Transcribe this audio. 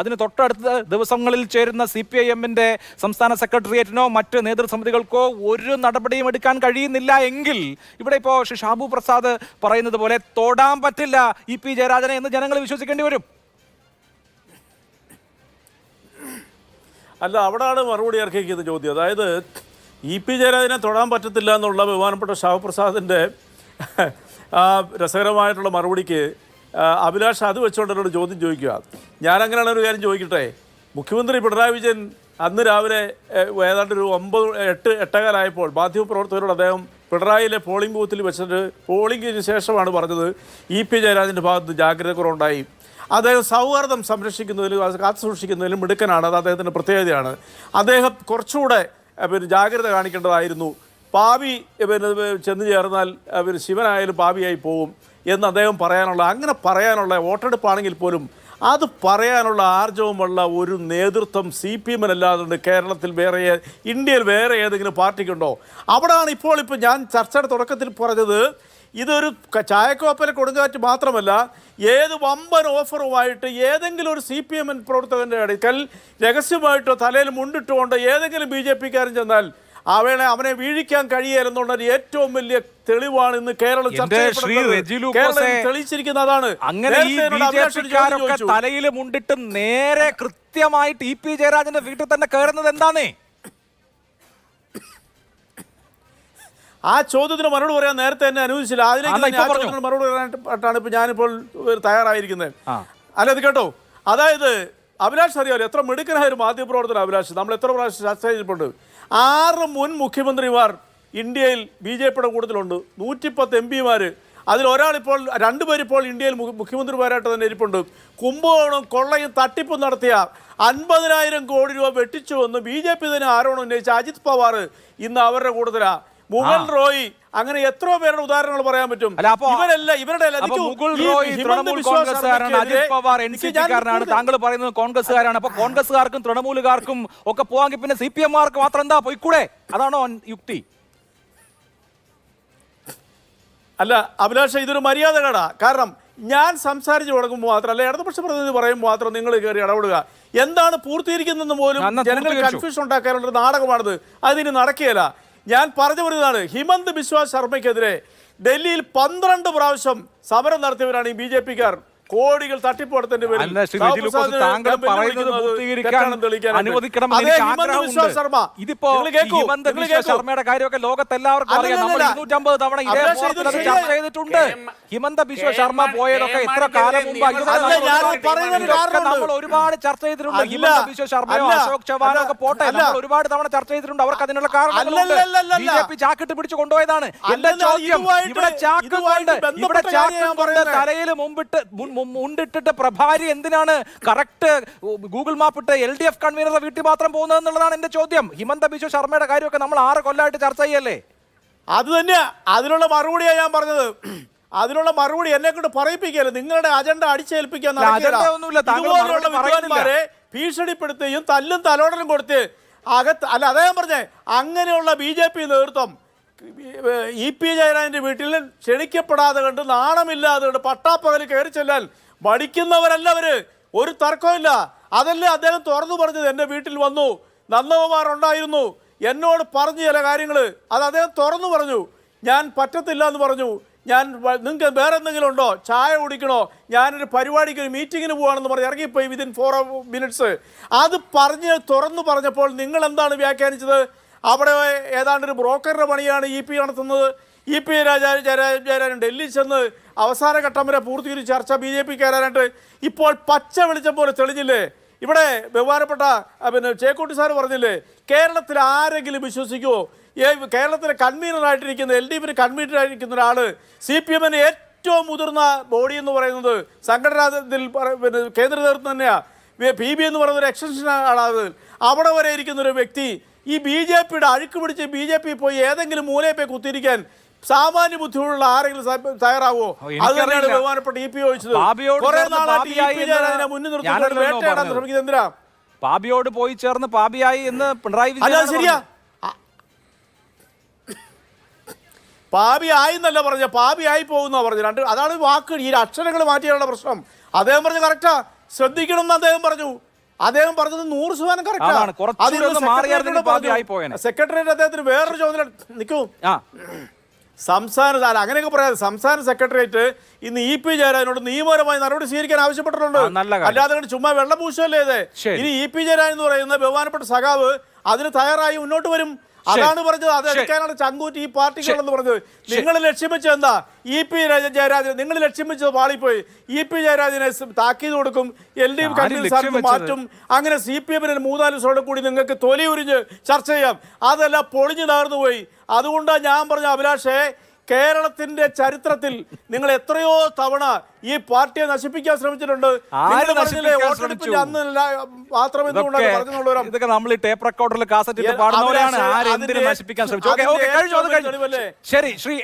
അതിന് തൊട്ടടുത്ത ദിവസങ്ങളിൽ ചേരുന്ന സി പി ഐ എമ്മിന്റെ സംസ്ഥാന സെക്രട്ടേറിയറ്റിനോ മറ്റ് നേതൃസമിതികൾക്കോ ഒരു നടപടിയും എടുക്കാൻ കഴിയുന്നില്ല എങ്കിൽ ഇവിടെ ഇപ്പോൾ ശ്രീ ഷാബു പ്രസാദ് പറയുന്നത് പോലെ തൊടാൻ പറ്റില്ല ഇ പി ജയരാജനെ എന്ന് ജനങ്ങൾ വിശ്വസിക്കേണ്ടി വരും. അല്ല അവിടെയാണ് മറുപടി അർഹിക്കുന്ന ചോദ്യം. അതായത് ഇ പി ജയരാജനെ തൊടാൻ പറ്റത്തില്ല എന്നുള്ള ബഹുമാനപ്പെട്ട ഷാവപ്രസാദിന്റെ ആ രസകരമായിട്ടുള്ള മറുപടിക്ക് അഭിലാഷ് അത് വെച്ചുകൊണ്ടൊരു ചോദ്യം ചോദിക്കുക. ഞാനങ്ങനെയാണ് ഒരു കാര്യം ചോദിക്കട്ടെ? മുഖ്യമന്ത്രി പിണറായി വിജയൻ അന്ന് രാവിലെ ഏതാണ്ട് ഒരു ഒമ്പത് എട്ട് എട്ടകാലായപ്പോൾ മാധ്യമപ്രവർത്തകരോട് അദ്ദേഹം പിണറായിയിലെ പോളിംഗ് ബൂത്തിൽ വെച്ചിട്ട് പോളിംഗിന് ശേഷമാണ് പറഞ്ഞത് ഇ പി ജയരാജന്റെ ഭാഗത്ത് ജാഗ്രത കുറവുണ്ടായി. അദ്ദേഹം സൗഹാർദ്ദം സംരക്ഷിക്കുന്നതിലും കാത്തു സൂക്ഷിക്കുന്നതിലും മിടുക്കനാണ് അത് അദ്ദേഹത്തിന്റെ പ്രത്യേകതയാണ്. അദ്ദേഹം കുറച്ചുകൂടെ പിന്നെ ജാഗ്രത കാണിക്കേണ്ടതായിരുന്നു. പാവി പിന്നെ ചെന്ന് ചേർന്നാൽ പിന്നെ ശിവനായാലും പാവിയായി പോവും. എന്ന് അദ്ദേഹം പറയാനുള്ള അങ്ങനെ പറയാനുള്ള വോട്ടെടുപ്പാണെങ്കിൽ പോലും അത് പറയാനുള്ള ആർജവുമുള്ള ഒരു നേതൃത്വം സി പി എമ്മിനല്ലാതുണ്ട് കേരളത്തിൽ വേറെ ഇന്ത്യയിൽ വേറെ ഏതെങ്കിലും പാർട്ടിക്കുണ്ടോ? അവിടെയാണ് ഇപ്പോൾ ഇപ്പോൾ ഞാൻ ചർച്ചയുടെ തുടക്കത്തിൽ പറഞ്ഞത് ഇതൊരു ചായക്കോപ്പലെ കൊടുങ്കാറ്റ് മാത്രമല്ല ഏത് വമ്പൻ ഓഫറുമായിട്ട് ഏതെങ്കിലും ഒരു സി പി എം പ്രവർത്തകന്റെ അടുക്കൽ രഹസ്യമായിട്ടോ തലയിൽ മുണ്ടിട്ടുകൊണ്ട് ഏതെങ്കിലും ബി ജെ പിക്കാരൻ ചെന്നാൽ അവനെ അവനെ വീഴിക്കാൻ കഴിയലെന്നുള്ള ഏറ്റവും വലിയ തെളിവാണ് ഇന്ന് കേരളം തെളിയിച്ചിരിക്കുന്ന അതാണ്. അങ്ങനെ ഈ. തലയിൽ മുണ്ടിട്ട് നേരെ കൃത്യമായിട്ട് ഇ പി ജയരാജന്റെ വീട്ടിൽ തന്നെ കയറുന്നത് എന്താണ്? ആ ചോദ്യത്തിന് മറുപടി പറയാൻ നേരത്തെ എന്നെ അനുവദിച്ചില്ല. അതിലേക്ക് തന്നെ മറുപടി പറയാനായിട്ടാണ് ഇപ്പൊ ഞാനിപ്പോൾ തയ്യാറായിരിക്കുന്നത്. അല്ല ഇത് കേട്ടോ. അതായത് അഭിലാഷ് അറിയാമല്ലോ എത്ര മിടുക്കനായ ഒരു മാധ്യമപ്രവർത്തന അഭിലാഷ്. നമ്മൾ എത്ര പ്രാവശ്യം ചർച്ച ചെയ്തിട്ടുണ്ട്? ആറ് മുൻ മുഖ്യമന്ത്രിമാർ ഇന്ത്യയിൽ ബി ജെ പിയുടെ കൂട്ടത്തിലുണ്ട്. നൂറ്റിപ്പത്ത് എം പിമാർ അതിലൊരാളിപ്പോൾ രണ്ടുപേരിപ്പോൾ ഇന്ത്യയിൽ മുഖ്യ- മുഖ്യമന്ത്രിമാരായിട്ട് തന്നെ ഇരിപ്പുണ്ട്. കുംഭകോണം കൊള്ളയും തട്ടിപ്പും നടത്തിയ അൻപതിനായിരം കോടി രൂപ വെട്ടിച്ചു എന്ന് ബി ജെ പി തന്നെ ആരോപണം ഉന്നയിച്ച അജിത് പവാർ ഇന്ന് അവരുടെ കൂട്ടത്തിലാ. മുഗൾ റോയ്. അങ്ങനെ എത്രയോ പേരുടെ ഉദാഹരണങ്ങൾ പറയാൻ പറ്റും. ഇവരല്ല ഇവരുടെ താങ്കൾ പറയുന്നത് കോൺഗ്രസ്സുകാരാണ്. അപ്പൊ കോൺഗ്രസ്സുകാർക്കും തൃണമൂലുകാർക്കും ഒക്കെ പോവാങ്കിൽ പിന്നെ സി പി എംമാർക്ക് മാത്രം എന്താ പോയിക്കൂടെ? അതാണോ യുക്തി. അല്ല അഭിലാഷ ഇതൊരു മര്യാദ കേടാ കാരണം ഞാൻ സംസാരിച്ചു തുടങ്ങുമ്പോൾ മാത്രം അല്ല ഇടതുപക്ഷ പ്രതിനിധി പറയുമ്പോൾ മാത്രം നിങ്ങൾ കയറി ഇടപെടുക. എന്താണ് പൂർത്തീകരിക്കുന്നതെന്ന് പോലും ജനങ്ങൾ കൺഫ്യൂഷൻ ഉണ്ടാക്കാനുള്ള നാടകമാണിത്. അതിന് നടക്കുകയില്ല. ഞാൻ പറഞ്ഞു വരുന്നതാണ്. ഹിമന്ത് ബിശ്വ ശർമ്മയ്ക്കെതിരെ ഡൽഹിയിൽ പന്ത്രണ്ട് പ്രാവശ്യം സമരം നടത്തിയവരാണ് ഈ ബി ജെ പിക്കാർ. കോടികൾ തട്ടിപ്പ് നടത്തേണ്ടി വരും. അല്ല, ശ്രീ രജി ലൂക്കോസ്, സാബു താങ്കൾ പറയുന്നത് പൂർത്തീകരിക്കാൻ. ശർമ്മ. ഇതിപ്പോ. ശർമ്മയുടെ കാര്യമൊക്കെ അറിയാം. നമ്മൾ. ഇരുന്നൂറ്റമ്പത് തവണ ഇതേ ചർച്ച ചെയ്തിട്ടുണ്ട്. ഹിമന്ത ബിശ്വ ശർമ്മ പോയതൊക്കെ എത്ര കാലം മുമ്പ്. നമ്മൾ ഒരുപാട് ചർച്ച ചെയ്തിട്ടുണ്ട്. ഹിമന്ത ബിശ്വ ശർമ്മയോ അശോക് ചവാനോ ഒക്കെ പോട്ടെ. നമ്മൾ ഒരുപാട് തവണ ചർച്ച ചെയ്തിട്ടുണ്ട്. അവർക്ക് അതിനുള്ള കാരണങ്ങളുണ്ട്. ബി ജെ പി ചാക്കിട്ട് പിടിച്ചു കൊണ്ടുപോയതാണ്. എന്റെ ചോദ്യം ഇവിടെ ചാക്ക് കൊണ്ട് ഇവിടെ ചാക്ക് കൊണ്ട് തലയിൽ മുമ്പിട്ട് മുണ്ടിട്ടിട്ട് പ്രഭാരി എന്തിനാണ് കറക്റ്റ് ഗൂഗിൾ മാപ്പ് ഇട്ട് എൽ ഡി എഫ് കൺവീനറുടെ വീട്ടിൽ മാത്രം പോകുന്നത് എന്നുള്ളതാണ് എന്റെ ചോദ്യം. ഹിമന്ത ബിശ്വ ശർമ്മയുടെ കാര്യമൊക്കെ നമ്മൾ ആറ് കൊല്ലമായിട്ട് ചർച്ച ചെയ്യല്ലേ? അത് തന്നെയാ. അതിനുള്ള മറുപടിയാണ് ഞാൻ പറഞ്ഞത്. അതിനുള്ള മറുപടി എന്നെ കൊണ്ട് പറയിപ്പിക്കല്ലേ നിങ്ങളുടെ അജണ്ട അടിച്ചേൽപ്പിക്കാൻ ഇതുപോലെയുള്ള വിദ്വാൻമാരെ ഭീഷണിപ്പെടുത്തുകയും തല്ലും തലോടലും കൊടുത്ത് അകത്ത് അല്ല അതാ ഞാൻ പറഞ്ഞേ. അങ്ങനെയുള്ള ബി ജെ പി നേതൃത്വം ഇ പി ജയരാജന്റെ വീട്ടിൽ ക്ഷണിക്കപ്പെടാതെ കണ്ട് നാണമില്ലാതെ കണ്ട് പട്ടാപ്പകൽ കയറി ചെല്ലാൻ മടിക്കുന്നവരല്ല അവർ. ഒരു തർക്കമില്ല അതല്ലേ അദ്ദേഹം തുറന്നു പറഞ്ഞത്. എന്റെ വീട്ടിൽ വന്നു. നന്ദകുമാർ ഉണ്ടായിരുന്നു എന്നോട് പറഞ്ഞു ചില കാര്യങ്ങൾ അത് അദ്ദേഹം തുറന്നു പറഞ്ഞു. ഞാൻ പറ്റത്തില്ല എന്ന് പറഞ്ഞു. ഞാൻ നിങ്ങൾക്ക് വേറെ എന്തെങ്കിലും ഉണ്ടോ? ചായ കുടിക്കണോ? ഞാനൊരു പരിപാടിക്ക് ഒരു മീറ്റിങ്ങിന് പോവാണെന്ന് പറഞ്ഞ് ഇറങ്ങിപ്പോയി വിതിൻ ഫോർ മിനിറ്റ്സ് അത് പറഞ്ഞ് തുറന്നു പറഞ്ഞപ്പോൾ നിങ്ങൾ എന്താണ് വ്യാഖ്യാനിച്ചത്? അവിടെ ഏതാണ്ട് ഒരു ബ്രോക്കറുടെ പണിയാണ് ഇ പി നടത്തുന്നത്. ഇ പി രാജാ ജയരാ- ജയരാജൻ ഡൽഹി ചെന്ന് അവസാന ഘട്ടം വരെ പൂർത്തീകരിച്ച് ചർച്ച ബി ജെ പി കയറാനായിട്ട് ഇപ്പോൾ പച്ച വെളിച്ചം പോലെ തെളിഞ്ഞില്ലേ? ഇവിടെ ബഹുമാനപ്പെട്ട പിന്നെ ചേക്കോട്ടി സാർ പറഞ്ഞില്ലേ കേരളത്തിൽ ആരെങ്കിലും വിശ്വസിക്കുമോ കേരളത്തിലെ കൺവീനറായിട്ടിരിക്കുന്ന എൽ ഡി എഫിന് കൺവീനറായിരിക്കുന്ന ഒരാൾ സി പി എമ്മിന് ഏറ്റവും മുതിർന്ന ബോഡി എന്ന് പറയുന്നത് പറ- പിന്നെ കേന്ദ്ര നേതൃത്വം തന്നെയാണ് പി ബി എന്ന് പറയുന്ന ഒരു എക്സ്റ്റൻഷൻ ആളാണ് അവിടെ വരെ ഇരിക്കുന്ന ഒരു വ്യക്തി ഈ ബി ജെ പിയുടെ അഴുക്ക് പിടിച്ച് ബി ജെ പി പോയി ഏതെങ്കിലും മൂലയെ പോയി കുത്തിയിരിക്കാൻ സാമാന്യ ബുദ്ധിമുള്ള ആരെങ്കിലും തയ്യാറാവോ? അത് തന്നെയാണ്. ബഹുമാനപ്പെട്ട ഇ പി ചോദിച്ചത്. ബാബിയോട് നാളായിട്ട് ഇ പി എന്ന് മുന്നിൽ വേട്ടയാടാൻ ശ്രമിക്കുന്നത് എന്തിനാ? പാപിയോട് പോയി ചേർന്ന് പാപിയായി എന്ന് പിണറായി വിജയൻ ശരിയാ. പാപി ആയി എന്നല്ല പറഞ്ഞ പാപി ആയി പോകുന്ന പറഞ്ഞു രണ്ട് അതാണ് വാക്ക്. ഈ അക്ഷരങ്ങൾ മാറ്റിയാനുള്ള പ്രശ്നം. അദ്ദേഹം പറഞ്ഞു കറക്റ്റാ ശ്രദ്ധിക്കണം എന്ന് അദ്ദേഹം പറഞ്ഞു. അദ്ദേഹം പറഞ്ഞത് നൂറ് ശതമാനം കറക്റ്റാണ്. സെക്രട്ടറിയേറ്റ് അദ്ദേഹത്തിന് വേറൊരു ചോദ്യം നിൽക്കൂ. സംസ്ഥാന അങ്ങനെയൊക്കെ പറയാതെ സംസ്ഥാന സെക്രട്ടേറിയറ്റ് ഇന്ന് ഇ പി ജയരാജനോട് നിയമപരമായി നടപടി സ്വീകരിക്കാൻ ആവശ്യപ്പെട്ടിട്ടുണ്ട്. അല്ലാതെ കണ്ട് ചുമ്മാ വെള്ളപൂശല്ലേ പൂശല്ലേ. ഇനി ഇ പി ജയരാജൻ എന്ന് പറയുന്ന ബഹുമാനപ്പെട്ട സഖാവ് അതിന് തയ്യാറായി മുന്നോട്ട് വരും. അതാണ് പറഞ്ഞത്. അത്. എടുക്കാനാണ് ചങ്കൂറ്റി ഈ പാർട്ടികളെന്ന് പറഞ്ഞത്. നിങ്ങൾ ലക്ഷ്യം വെച്ചത് എന്താ? E P Jayarajan. നിങ്ങൾ ലക്ഷ്യം വെച്ചത് പാളിപ്പോയി ഇ പി ജയരാജനെ താക്കീത് കൊടുക്കും. എൽ ഡി എഫ് വെച്ചത്? മാറ്റും. അങ്ങനെ സി പി എമ്മിന് മൂന്നാൽ ദിവസത്തോടെ കൂടി നിങ്ങൾക്ക് തൊലി ഉരിഞ്ഞ് ചർച്ച ചെയ്യാം. അതെല്ലാം പൊളിഞ്ഞു തകർന്നു പോയി അതുകൊണ്ടാണ് ഞാൻ പറഞ്ഞ അഭിലാഷേ കേരളത്തിന്റെ ചരിത്രത്തിൽ നിങ്ങൾ എത്രയോ തവണ ഈ പാർട്ടിയെ നശിപ്പിക്കാൻ ശ്രമിച്ചിട്ടുണ്ട്. വോട്ടെടുപ്പിന്റെ? അന്ന് മാത്രമേ ഇതൊക്കെ നമ്മൾ ഈ ടേപ്പ് റെക്കോർഡറിൽ കാസറ്റ് പാടുന്നവരാണ്? ശരി ശ്രീ